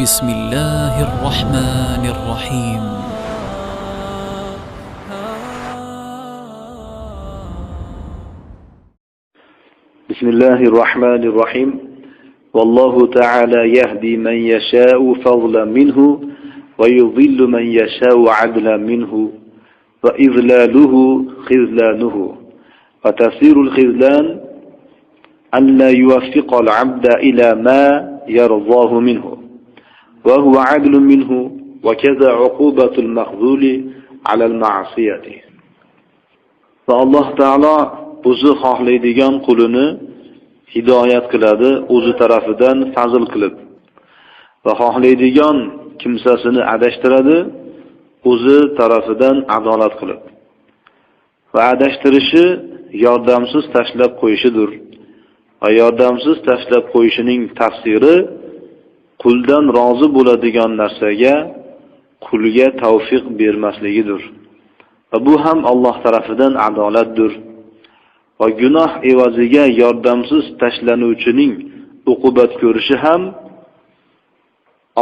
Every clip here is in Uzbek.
بسم الله الرحمن الرحيم. بسم الله الرحمن الرحيم. والله تعالى يهدي من يشاء فضلا منه ويضل من يشاء عدلا منه وإذلاله خذلانه. وتفسير الخذلان أن لا يوفق العبد إلى ما يرضاه منه. وهو عدل منه وكذا عقوبة المخذول على المعصية فالله تعالى o'zi xohlaydigan qulini hidoyat qiladi o'zi tarafidan fazl qilib va xohlaydigan kimsasini adashtiradi o'zi tarafidan adolat qilib va adashtirishi yordamsiz tashlab qo'yishidir va yordamsiz tashlab qo'yishining tafsiri quldan rozi bo'ladigan narsaga qulga tavfiq bermasligidir va bu ham Alloh tarafidan adolatdir va gunoh evaziga yordamsiz tashlanuvchining uqubat ko'rishi ham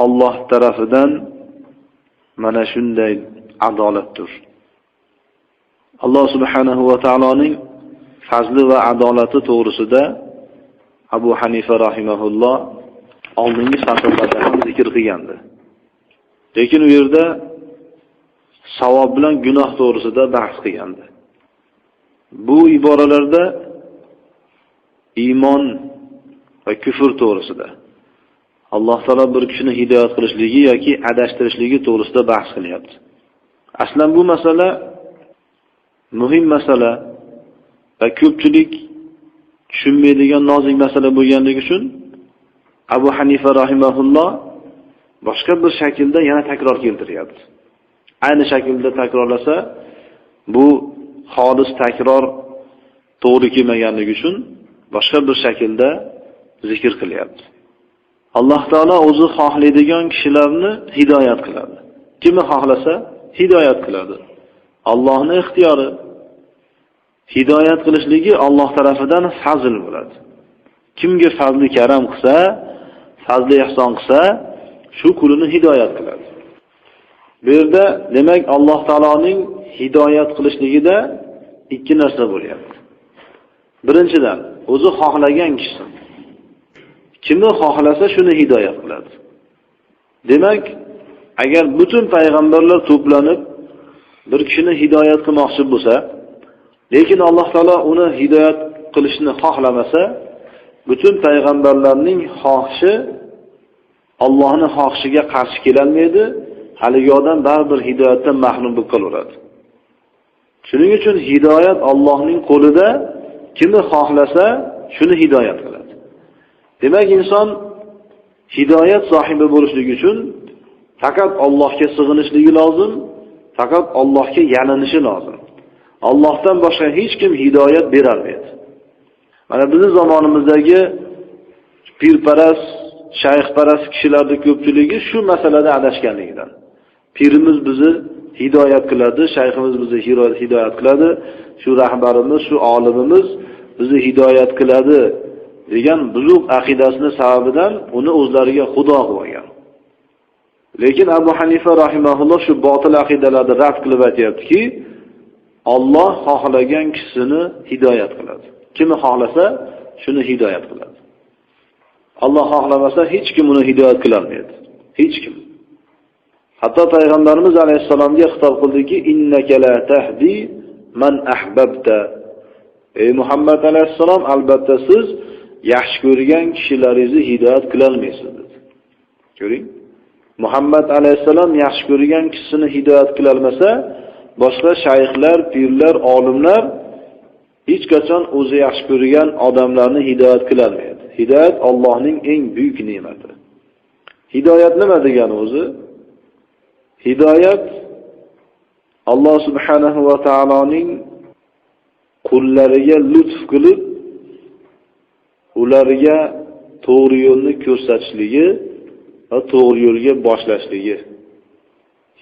Alloh tarafidan mana shunday adolatdir. Alloh subhanahu va taoloning fazli va adolati to'g'risida Abu Hanifa rahimahulloh oldingi satrlarda ham zikr qilgandi. Lekin u yerda savob bilan gunoh to'g'risida bahs qilgandi. Bu iboralarda iymon va kufr to'g'risida Alloh taolo bir kishini hidoyat qilishligi yoki adashtirishligi to'g'risida bahs qilyapti. Aslan bu masala muhim masala va ko'pchilik tushunmaydigan nozik masala bo'lganligi uchun Abu Hanifa rahimaulloh boshqa bir shaklda yana takror keltiryapti. Ayni shaklda takrorlasa bu xolis takror to'g'ri kelmaganligi uchun boshqa bir shaklda zikr qilyapti. Alloh taolo o'zi xohlaydigan kishilarni hidoyat qiladi. Kimni xohlasa hidoyat qiladi. Allohning ixtiyori hidoyat qilishligi Alloh tarafidan fazl bo'ladi. Kimga fazli karam qilsa, fazli ehson qilsa, shu kulini hidoyat qiladi. Bu yerda demak Alloh taoloning hidoyat qilishligida ikki narsa bo'lyapti. Birinchidan, o'zi xohlagan kishi kimni xohlasa shuni hidoyat qiladi. Demak, agar butun payg'ambarlar to'planib bir kishini hidoyat qilmoqchi bo'lsa, lekin Alloh taolo uni hidoyat qilishni xohlamasa, butun payg'ambarlarning xohishi Allohning xohishiga qarshi kelolmaydi, haligi odam baribir hidoyatdan mahrum bo'lib qolaveradi. Shuning uchun hidoyat Allohning qo'lida, kimni xohlasa shuni hidoyat qiladi. Demak, inson hidoyat sohibi bo'lishlik uchun faqat Allohga sig'inishligi lozim, faqat Allohga yalinishi lozim. Allohdan boshqa hech kim hidoyat bera olmaydi. Mana bizning zamonimizdagi pirparast, shayxparast kishilarning ko'pchiligi shu masalada adashganligidan. Pirimiz bizni hidoyat qiladi, shayximiz bizni hidoyat qiladi, shu rahbarimiz, shu olimimiz bizni hidoyat qiladi degan buzuq aqidasini sababidan uni o'zlariga xudo qilib olgan. Lekin Abu Hanifa rahimahulloh shu botil aqidalarni rad qilib aytayaptiki, Alloh xohlagan kishisini hidoyat qiladi. Kimni xohlasa, shuni hidoyat qiladi. Alloh xohlamasa hech kim uni hidoyat qila olmaydi. Hech kim. Hatto payg'ambarimiz alayhissalomga xitob qildiki, innaka la tahdi man ahbabta. Ey Muhammad alayhissalom, albatta siz yaxshi ko'rgan kishilaringizni hidoyat qila olmaysiz dedi. Ko'ring. Muhammad alayhissalom yaxshi ko'rgan kishisini hidoyat qila olmasa, boshqa shayxlar, pirlar, olimlar hech qachon o'zi yaxshi ko'rgan odamlarni hidoyat qila olmaydi. Hidoyat Allohning eng buyuk ne'mati. Hidoyat nima degani o'zi? Hidoyat Alloh subhanahu va taoloning qullariga lutf qilib ularga to'g'ri yo'lni ko'rsatishligi va to'g'ri yo'lga boshlashligi.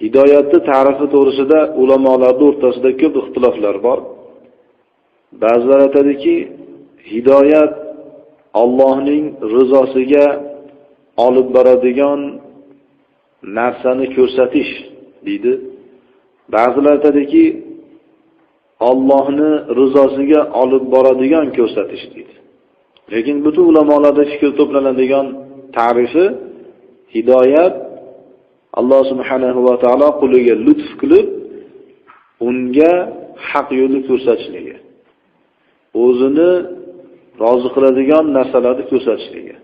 Hidoyatni ta'rifi to'g'risida ulamolarning o'rtasida ko'p ixtiloflar bor. Ba'zilar aytadiki, hidoyat Allohning rizosiga olib boradigan narsani ko'rsatish deydi. Ba'zilar aytadiki ollohni rizosiga olib boradigan ko'rsatish deydi. Lekin butun ulamolarda fikr to'planadigan ta'rifi hidoyat alloh subhanahu va taolo quliga lutf qilib unga haq yo'lni ko'rsatishligi o'zini rozi qiladigan narsalarni ko'rsatishligi.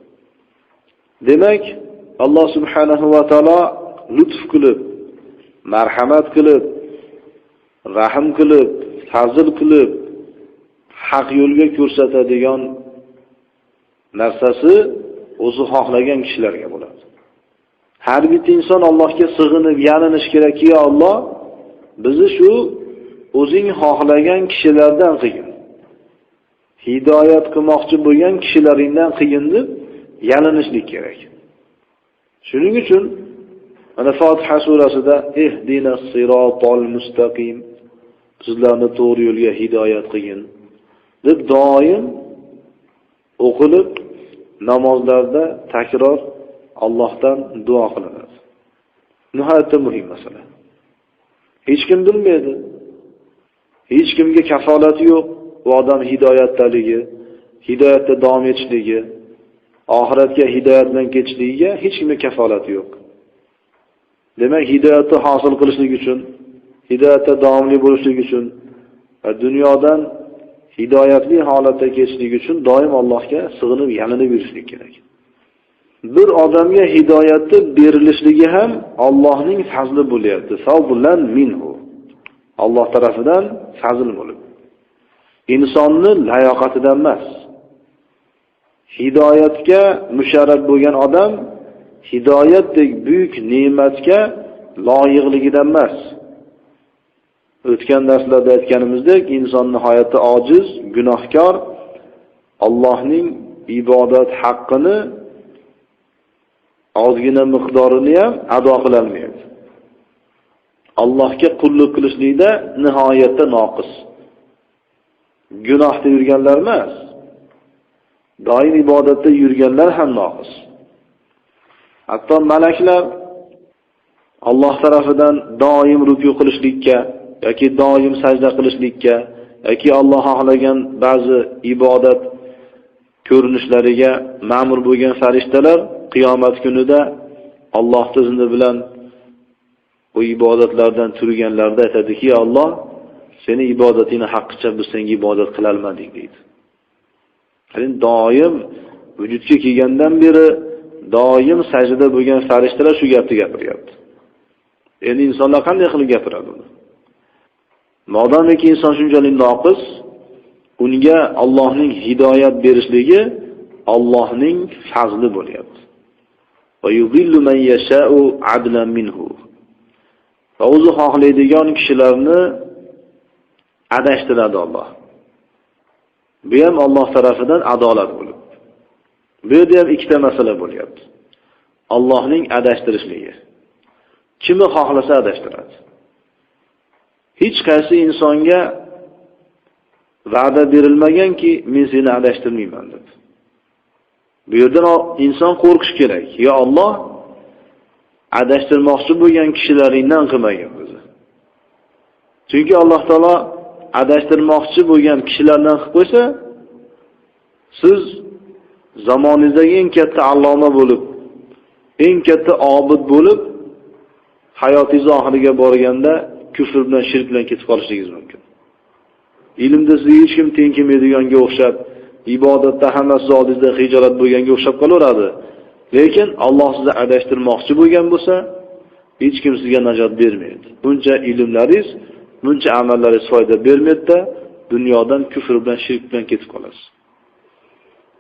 Demak alloh subhanahu va taolo lutf qilib marhamat qilib rahm qilib fazl qilib haq yo'lga ko'rsatadigan narsasi o'zi xohlagan kishilarga bo'ladi. Har bitta inson allohga sig'inib yalinish kerakki yo alloh bizni shu o'zing xohlagan kishilardan qilgin. Hidoyat qilmoqchi bo'lgan kishilaringdan qilgin deb yalinishlik kerak. Shuning uchun mana fotiha surasida ehdina sirotol mustaqim sizlarni to'g'ri yo'lga hidoyat qilgin deb doim o'qilib namozlarda takror Allohdan duo qilinadi. Nihoyatda muhim masala. Hech kim bilmaydi hech kimga kafolati yo'q. U odam hidoyatdaligi hidoyatda davom etishligi oxiratga hidoyat bilan ketishligiga hech kimga kafolati yo'q. Demak hidoyatni hosil qilishlik uchun hidoyatda davomli bo'lishlik uchun va dunyodan hidoyatli holatda ketishlik uchun doim Allohga sig'inib yalinib yurishlik kerak. Bir odamga hidoyatni berilishligi ham Allohning fazli bo'lyapti. Favlan minhu. Alloh tarafidan fazl bo'lib insonni layoqatidan emas. Hidoyatga musharraf bo'lgan odam hidoyatdek buyuk ne'matga loyiqligidan emas. O'tgan darslarda aytganimizdek inson nihoyatda ojiz gunohkor Allohning ibodat haqqini ozgina miqdorini ham ado qilolmaydi. Allohga qulluq qilishlikda nihoyatda noqis. Gunohda yurganlar emas. Doim ibodatda yurganlar ham noqis hatto malaklar Alloh tarafidan doim ruku qilishlikka yoki doim sajda qilishlikka yoki Alloh xohlagan ba'zi ibodat ko'rinishlariga ma'mur bo'lgan farishtalar qiyomat kunida Alloh izni bilan u ibodatlardan turganlarida aytadiki, Alloh seni ibodatingni haqqicha biz senga ibodat qilolmadik deydi. Ya'ni doim vujudga kelgandan beri doim sajdada bo'lgan farishtalar shu gapni gapiryapti. Endi insonlar qanday qilib gapiradi buni? Modomiki inson shunchalik noqis, unga Allohning hidoyat berishligi Allohning fazli bo'lyapti. Va man minhu. Va o'zi xohlaydigan kishilarni adashtiradi Alloh. Bu ham Alloh tarafidan adolat bo'lib. Bu yerda ham ikkita masala bo'lyapti. Allohning adashtirishligi. Kimni xohlasa adashtiradi. Hech qaysi insonga va'da berilmaganki, men seni adashtirmayman deb. Bu yerdan inson qo'rqish kerak. yo Alloh adashtirmoqchi bo'lgan kishilaringdan qilmagin o'zi Chunki Alloh taolo adashtirmoqchi bo'lgan kishilardan qilib qo'ysa, siz zamoningizdagi eng katta alloma bo'lib, eng katta obid bo'lib, hayotingiz oxiriga borganda kufr bilan shirk bilan ketib qolishligingiz mumkin. Ilmda sizga hech kim teng kelmaydiganga o'xshab, ibodatda hammasi oldingizda hijolat bo'lganga o'xshab qolaveradi. Lekin Alloh sizni adashtirmoqchi bo'lgan bo'lsa, hech kim sizga najot bermaydi. Buncha ilmlaringiz, buncha amallaringiz foyda bermaydi dunyodan kufr bilan shirk bilan ketib qolasiz.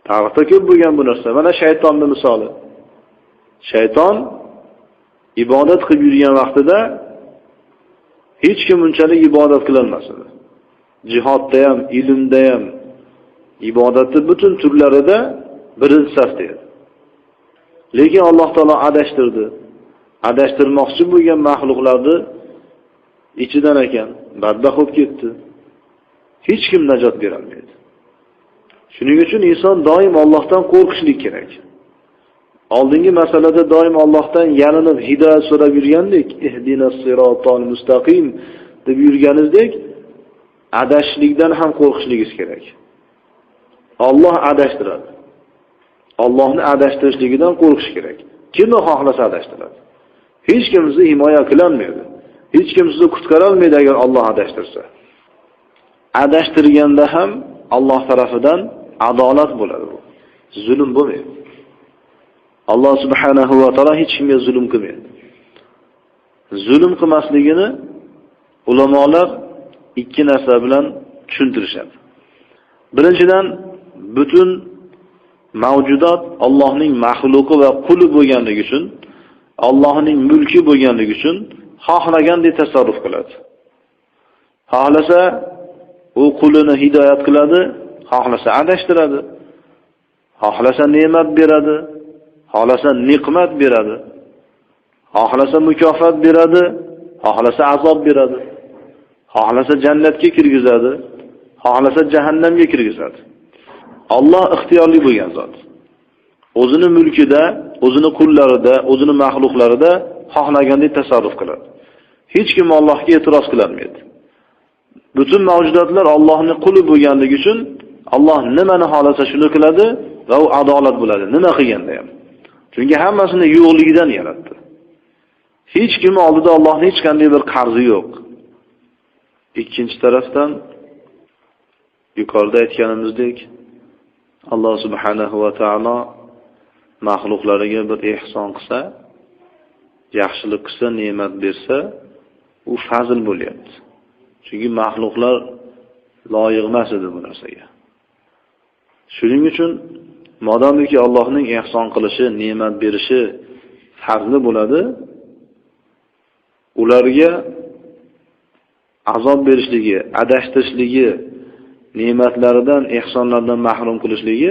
Tarixda ko'p bo'lgan bu narsa. Mana shaytonning misoli. Shayton ibodat qilib yurgan vaqtida hech kim unchalik ibodat qilolmas edi. Jihodda ham, ilmda ham, ibodatni butun turlarida birinchi safda edi. Lekin Alloh taolo adashtirdi. Adashtirmoqchi bo'lgan mahluqlarni ichidan ekan, badbaxt bo'lib ketdi. Hech kim najot bera olmaydi. Shuning uchun inson doim Allohdan qo'rqishlik kerak. oldingi masalada doim Allohdan yalinib hidoyat so'rab yurgandek ihdinas sirotol mustaqim deb yurganingizdek adashishlikdan ham qo'rqishligingiz kerak Alloh adashtiradi Allohni adashtirishligidan qo'rqish kerak kimni xohlasa adashtiradi hech kim sizni himoya qilolmaydi hech kim sizni qutqarolmaydi agar Alloh adashtirsa. Adashtirganda ham Alloh tarafidan adolat bo'ladi bu. Zulm bo'lmaydi. Alloh subhanahu va taolo hech kimga zulm qilmaydi. Zulm qilmasligini ulamolar ikki narsa bilan tushuntirishadi. Birinchidan butun mavjudot Allohning maxluqi va quli bo'lganligi uchun Allohning mulki bo'lganligi uchun xohlagandek tasarruf qiladi. Xohlasa u qulini hidoyat qiladi xohlasa adashtiradi. Xohlasa ne'mat beradi xohlasa niqmat beradi. Xohlasa mukofot beradi xohlasa azob beradi. Xohlasa jannatga kirgizadi xohlasa jahannamga kirgizadi. Alloh ixtiyorli bo'lgan zot. O'zini mulkida o'zini qullarida o'zini maxluqlarida xohlagandek tasarruf qiladi. Hech kim Allohga e'tiroz qilolmaydi. Butun mavjudotlar Allohning quli bo'lganligi uchun Alloh nimani xohlasa shuni qiladi va u adolat bo'ladi. Nima qilganda ham. Chunki hammasini yo'qligidan yaratdi. Hech kim oldida Allohning hech qanday bir qarzi yo'q. Ikkinchi tarafdan yuqorida aytganimizdek alloh subhanahu va taolo maxluqlariga bir ehson qilsa yaxshilik qilsa ne'mat bersa u fazl bo'lyapti. Chunki maxluqlar loyiq emas edi bu narsaga. Shuning uchun modomiki allohning ehson qilishi ne'mat berishi farzli bo'ladi. Ularga azob berishligi adashtirishligi ne'matlaridan ehsonlardan mahrum qilishligi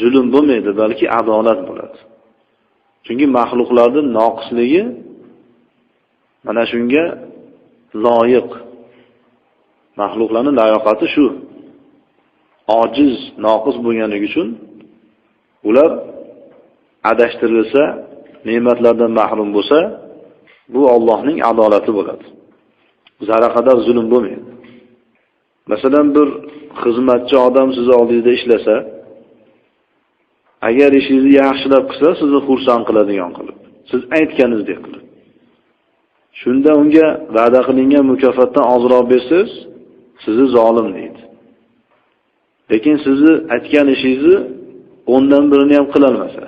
zulm bo'lmaydi balki adolat bo'ladi. Chunki maxluqlarni noqisligi mana shunga loyiq. Maxluqlarni layoqati shu. Ojiz noqis bo'lganligi uchun ular adashtirilsa ne'matlardan mahrum bo'lsa bu Allohning adolati bo'ladi. Zara qadar zulm bo'lmaydi. Masalan bir xizmatchi odam sizni oldingizda ishlasa agar ishingizni yaxshilab qilsa sizni xursand qiladigan qilib. Siz aytganingizdek qilib. Shunda unga va'da qilingan mukofotdan ozroq bersangiz sizni zolim deydi. Lekin sizni aytgan ishingizni o'ndan birini ham qilolmasa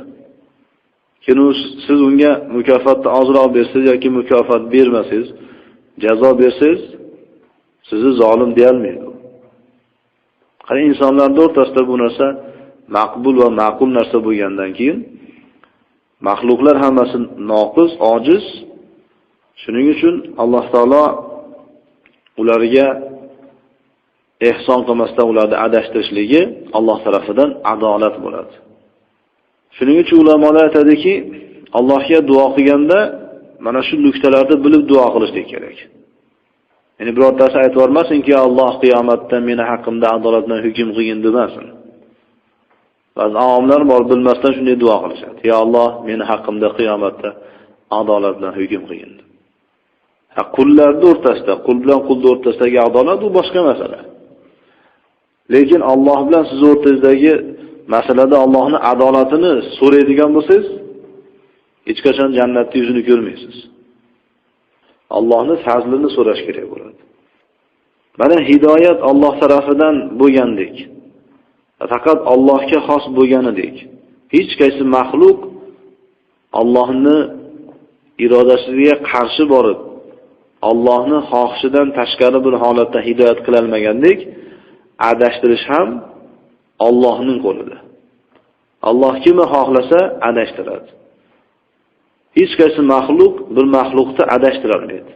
keyin siz unga mukofotni ozroq bersangiz yoki mukofot bermasangiz jazo bersangiz sizni zolim deyolmaydi qani insonlarni o'rtasida bu narsa maqbul va ma'qul narsa bo'lgandan keyin maxluqlar hammasi noqis ojiz shuning uchun alloh taolo ularga ehson qilmasdan ularni adashtirishligi Alloh tarafidan adolat bo'ladi. Shuning uchun ulamolar aytadiki, Allohga duo qilganda mana shu nuqtalarni bilib duo qilishlik kerak. Ya'ni birortasi aytib yubormasinki, Alloh qiyomatda meni haqqimda adolat bilan hukm qilgin demasin. Ba'zi avomlar bor bilmasdan shunday duo qilishadi. Ya Alloh, meni haqqimda qiyomatda adolat bilan hukm qilgin. Ha, qullarning o'rtasida, qul bilan qulning o'rtasidagi adolat u boshqa masala. lekin Alloh bilan siz o'rtangizdagi masalada Allohning adolatini so'raydigan bo'lsangiz hech qachon jannatni yuzini ko'rmaysiz Allohning fazlini so'rash kerak bo'ladi mana hidoyat Alloh tarafidan bo'lgandek faqat Allohga xos bo'lganidek hech qaysi maxluq Allohni irodasiga qarshi borib Allohni xohishidan tashqari bir holatda hidoyat qila olmagandek adashtirish ham Allohning qo'lida. Alloh kimni xohlasa adashtiradi. Hech qaysi maxluq bir maxluqni adashtira olmaydi.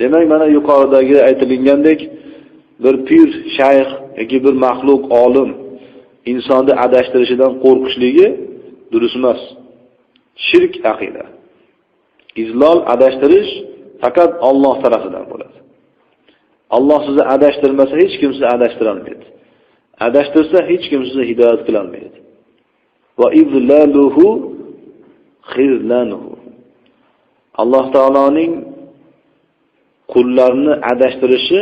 Demak, mana yuqoridagi aytilgandek bir pir, shayx yoki bir maxluq olim insonni adashtirishidan qo'rqishligi durust emas. Shirk aqida. Izlol adashtirish faqat Alloh tarafidan bo'ladi. Alloh sizni adashtirmasa hech kim sizni adashtira olmaydi. Adashtirsa hech kim sizni hidoyat qila olmaydi. va idlaluhu xizlanuhu alloh taoloning qullarni adashtirishi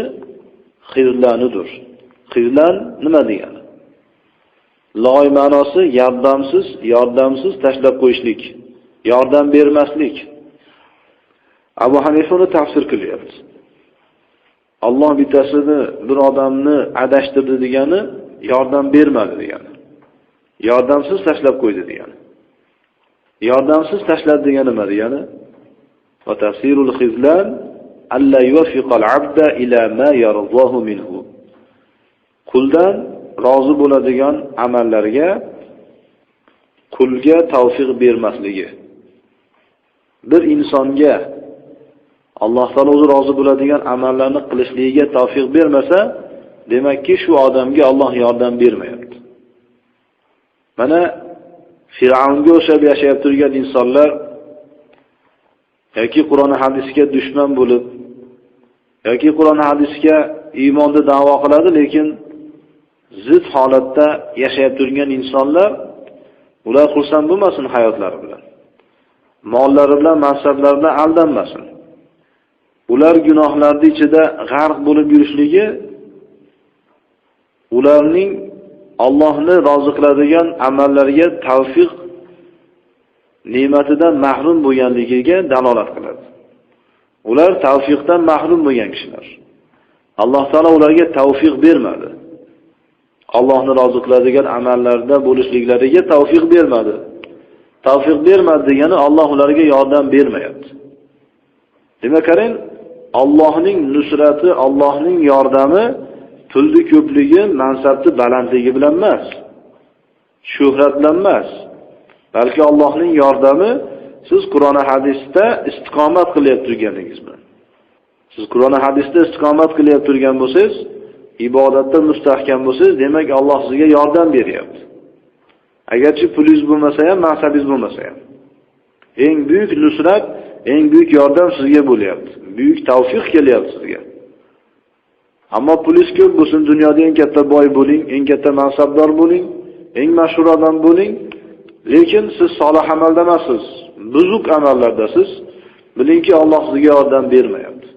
xizlanidir qiylan nima degani loy ma'nosi yordamsiz yordamsiz tashlab qo'yishlik yordam bermaslik. Abu hanifa uni tafsir qilyapti. Olloh bittasini bir odamni adashtirdi degani yordam bermadi degani. Yordamsiz tashlab qo'ydi degani. Yordamsiz tashladi degani nima degani? Quldan rozi bo'ladigan amallarga qulga tavfiq bermasligi. Bir insonga alloh taolo o'zi rozi bo'ladigan amallarni qilishligiga tavfiq bermasa demakki shu odamga Alloh yordam bermayapti. Mana fir'avnga o'xshab yashab turgan insonlar yoki qur'on hadisga dushman bo'lib yoki qur'on hadisga iymonni da'vo qiladi lekin zid holatda yashab turgan insonlar ular xursand bo'lmasin hayotlari bilan mollari bilan mansablari bilan aldanmasin ular gunohlarni ichida g'arq bo'lib yurishligi ularning Allohni rozi qiladigan amallarga tavfiq ne'matidan mahrum bo'lganligiga dalolat qiladi. Ular tavfiqdan mahrum bo'lgan kishilar. Alloh taolo ularga tavfiq bermadi. Allohni rozi qiladigan amallarda bo'lishliklariga tavfiq bermadi. Tavfiq bermadi degani Alloh ularga yordam bermayapti. Demak, qarang, Allohning nusrati, Allohning yordami pulni ko'pligi, mansabni balandligi bilan emas. Shuhrat bilan emas. balki Allohning yordami siz Qur'on hadisda istiqomat qilyapti turganingiz bilan. Siz Qur'on hadisda istiqomat qilyapti turgan bo'lsangiz, ibodatda mustahkam bo'lsangiz, demak Alloh sizga yordam beryapti. Agarchi pulingiz bo'lmasa ham, mansabingiz bo'lmasa ham. Eng buyuk nusrat, eng buyuk yordam sizga bo'lyapti. Buyuk tavfiq kelyapti sizga. Ammo pulingiz ko'p bo'lsin, dunyoda eng katta boy bo'ling, eng katta mansabdor bo'ling, eng mashhur odam bo'ling, Lekin siz solih amalda emassiz, buzuq amallardasiz. Bilingki, Alloh sizga yordam bermayapti.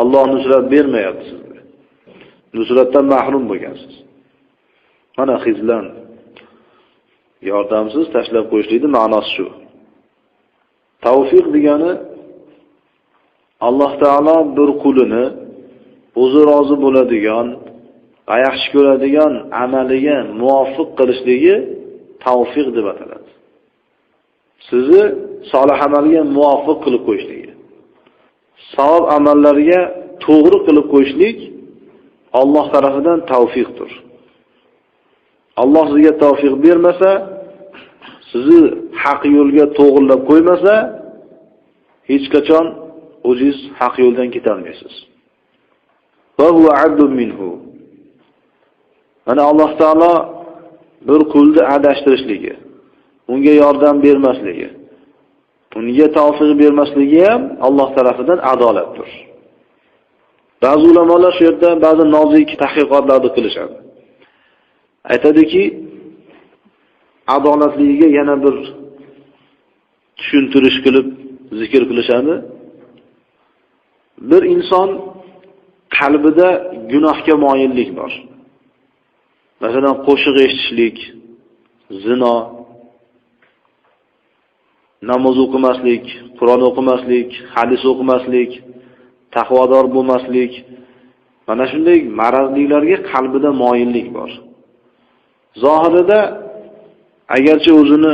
Alloh nusrat bermayapti sizga. Nusratdan mahrum bo'lgansiz. Mana xizlan yordamsiz tashlab qo'yishlikni ma'nosi shu. Tavfiq degani Alloh taolo bir qulini o'zi rozi bo'ladigan va yaxshi ko'radigan amaliga muvofiq qilishligi tavfiq deb ataladi. Sizni solih amalga muvofiq qilib qo'yishligi. Savob amallarga to'g'ri qilib qo'yishlik Alloh tarafidan tavfiqdir. Alloh sizga tavfiq bermasa, sizni haq yo'lga to'g'rilab qo'ymasa, hech qachon o'zingiz haq yo'ldan ketalmaysiz. Va huwa abdun minhu. Mana Alloh taolo bir qulni adashtirishligi, unga yordam bermasligi, unga tavfiq bermasligi ham Alloh tarafidan adolatdir. Ba'zi ulamolar shu yerda ba'zi nozik tahqiqotlarni qilishadi. Aytadiki, adolatligiga yana bir tushuntirish qilib zikr qilishadi. Bir inson qalbida gunohga moyillik bor. Masalan, qo'shiq eshitishlik, zino, namoz o'qimaslik, Qur'on o'qimaslik, hadis o'qimaslik, taqvodor bo'lmaslik, mana shunday marazliklarga qalbida moyillik bor. Zohirida agarchi o'zini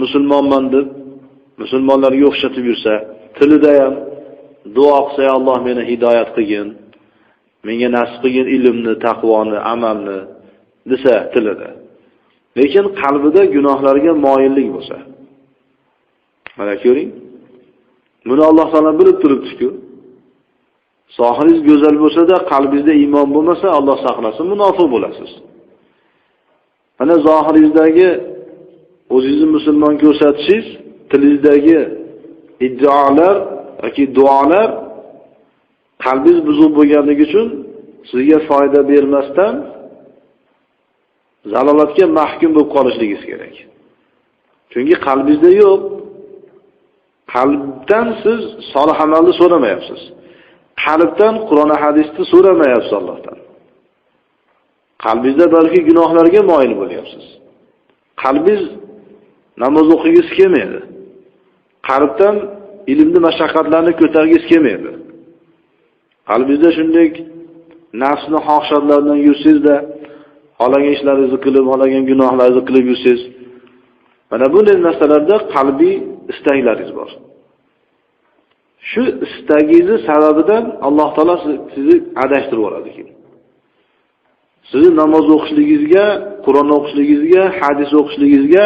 musulmonman deb musulmonlarga o'xshatib yursa, tilida ham duo qilsa, Alloh meni hidoyat qilgin, menga nasib qilgin ilmni, taqvoni, amalni desa tilida. Lekin qalbida gunohlarga moyillik bo'lsa. Mana ko'ring. Buni Alloh taolo bilib turibdi-ku. Sohiringiz go'zal bo'lsa-da, qalbingizda iymon bo'lmasa, Alloh saqlasin, munofiq bo'lasiz. Mana zohiringizdagi o'zingizni musulmon ko'rsatishingiz, tilingizdagi iddaolar yoki duolar qalbingiz buzuq bo'lganligi uchun sizga foyda bermasdan zalolatga mahkum bo'lib qolishligingiz kerak. Chunki qalbingizda yo'q. Qalbdan siz solih amalni so'ramayapsiz. Qalbdan Qur'on hadisni so'ramayapsiz Allohdan. Qalbingizda balki gunohlarga moyil bo'lyapsiz. Qalbingiz namoz o'qigisi kelmaydi. Qalbdan ilmni mashaqqatlarni ko'targisi kelmaydi. Qalbingizda shunday nafsni xohishatlaridan yursizda xohlagan ishlaringizni qilib, xohlagan gunohlaringizni qilib yursiz. Mana bunday narsalarda qalbiy istaklaringiz bor. Shu istagingizni sababidan Alloh taolo sizni adashtirib yuboradi keyin. Sizni namoz o'qishligingizga, Qur'on o'qishligingizga, hadis o'qishligingizga,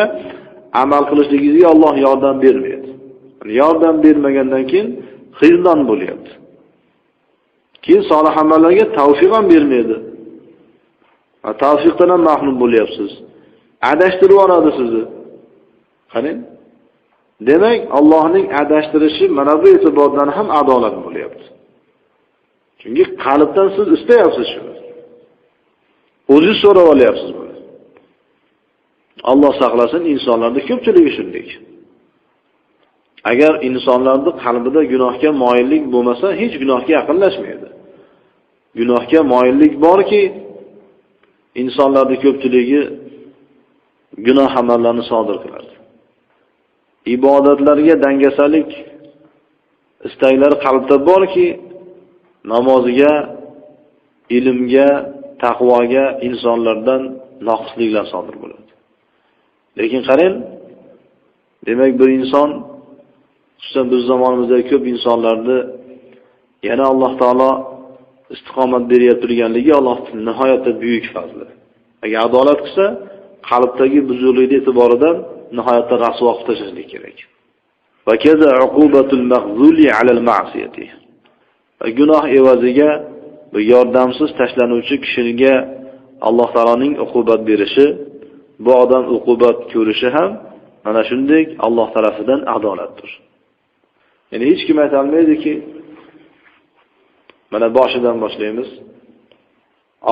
amal qilishligingizga Alloh yordam bermaydi. Yordam bermagandan keyin xizlon bo'lyapti. Keyin solih amallarga tavfiq ham bermaydi. Tavfiqdan ham mahrum bo'lyapsiz. Adashtirib yuboradi sizni. Qarang. Demak, Allohning adashtirishi mana bu e'tibordan ham adolat bo'lyapti. Chunki qalbdan siz istayapsiz shuni. O'zingiz so'rab olyapsiz buni. Alloh saqlasin, insonlarni ko'pchiligi shunday. Agar insonlarning qalbida gunohga moyillik bo'lmasa, hech gunohga yaqinlashmaydi. Gunohga moyillik borki, insonlarning ko'pchiligi gunoh amallarni sodir qiladi. Ibodatlarga dangasalik istaklari qalbda borki, namoziga, ilmga, taqvoga insonlardan noqisliklar sodir bo'ladi. Lekin qarang, demak bir inson xususan biz zamonimizda ko'p insonlarni yana Alloh taolo istiqomat berib turganligi Alloh nihoyatda buyuk fazli. Agar adolat qilsa, qalbdagi buzuqlikni e'tiboridan nihoyatda rasvo qilib tashlashlik kerak. Va kaza uqubatul maghzuli alal ma'siyati. Gunoh evaziga yordamsiz tashlanuvchi kishiga Alloh taoloning uqubat berishi, bu odam uqubat ko'rishi ham mana shunday Alloh tarafidan adolatdir. Ya'ni hech kim aytolmaydiki mana boshidan boshlaymiz.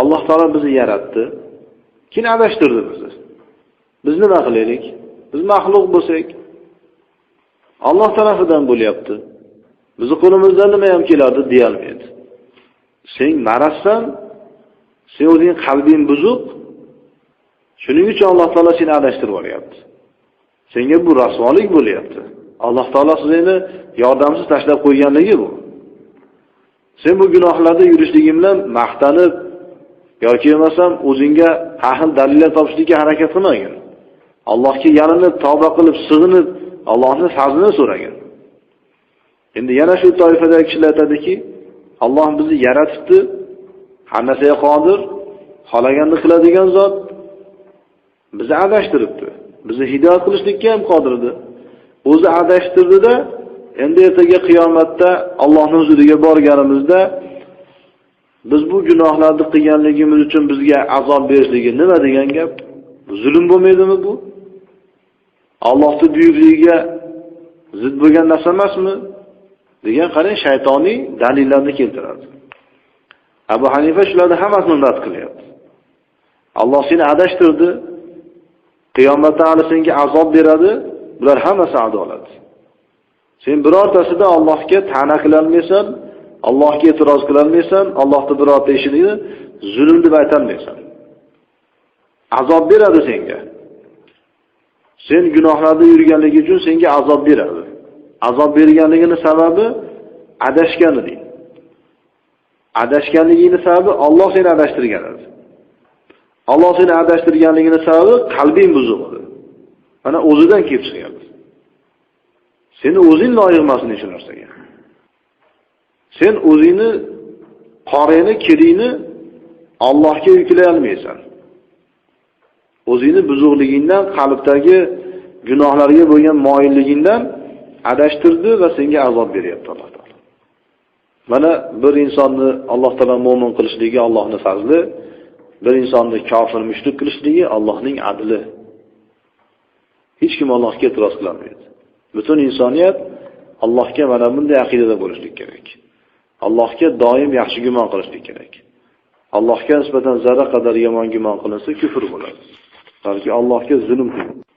Alloh taolo bizni yaratdi, keyin adashtirdi bizni. Biz nima qilaylik? Biz maxluq bo'lsak, Alloh tarafidan bo'lyapti. Bizni qo'limizdan nima ham keladi deyolmaydi. Sen marazsan sen o'zing qalbing buzuq. Shuning uchun Alloh taolo seni adashtirib yuboryapti. Senga bu rasvolik bo'lyapti. Alloh taolo sizni yordamsiz tashlab qo'yganligi bu. Sen bu gunohlarda yurishliging bilan maqtanib yoki emasam o'zingga ahil dalillar topishlikka harakat qilmagin. Allohga yalinib, tavba qilib, sig'inib, Allohning fazlini so'ragan. Endi yana shu toifadagi kishilar aytadiki, Alloh bizni yaratibdi, har narsaga qodir, xolaganini qiladigan zot bizni adashtiribdi. Bizni hidoyat qilishlikka ham qodirdi. O'zi adashtirdida, endi ertaga qiyomatda Allohning huzuriga borganimizda biz bu gunohlarni qilganligimiz uchun bizga azob berishligi nima degan gap? Zulm bo'lmaydimi bu? Allohning buyukligiga zid bo'lgan narsa emasmi? degan qarang shaytoniy dalillarni keltiradi. Abu Hanifa shularni hammasini rad qilyapti. Alloh seni adashtirdi, qiyomatda hali senga azob beradi, bular hammasi adolat. Sen birortasida Allohga ta'na qila olmaysan, Allohga e'tiroz qila olmaysan, Allohning birorta ishini zulm deb ayta olmaysan. Azob beradi senga. Sen gunohlarda yurganligi uchun senga azob beradi. Azob berganligini sababi adashgan eding. Adashganligini sababi Alloh seni adashtirgan edi. Alloh seni adashtirganligini sababi qalbing buzuq edi. Mana o'zidan kelib chiqyapti. Seni o'zing loyiq emassan shu narsaga. Sen o'zingni qoringni kiringni Allohga yuklay olmaysan. O'zingni buzuqligingdan, qalbdagi gunohlarga bo'lgan moyilligingdan adashtirdi va senga azob beryapti Alloh taolo. Mana bir insonni Alloh taolo mo'min qilishligi Allohning fazli, bir insonni kofir mushrik qilishligi Allohning adli. Hech kim Allohga e'tiroz qila olmaydi. Butun insoniyat Allohga mana bunday aqidada bo'lishlik kerak. Allohga doim yaxshi gumon qilishlik kerak. allohga nisbatan zarra qadar yomon gumon qilinsa kufr bo'ladi balki allohga zulm qilgan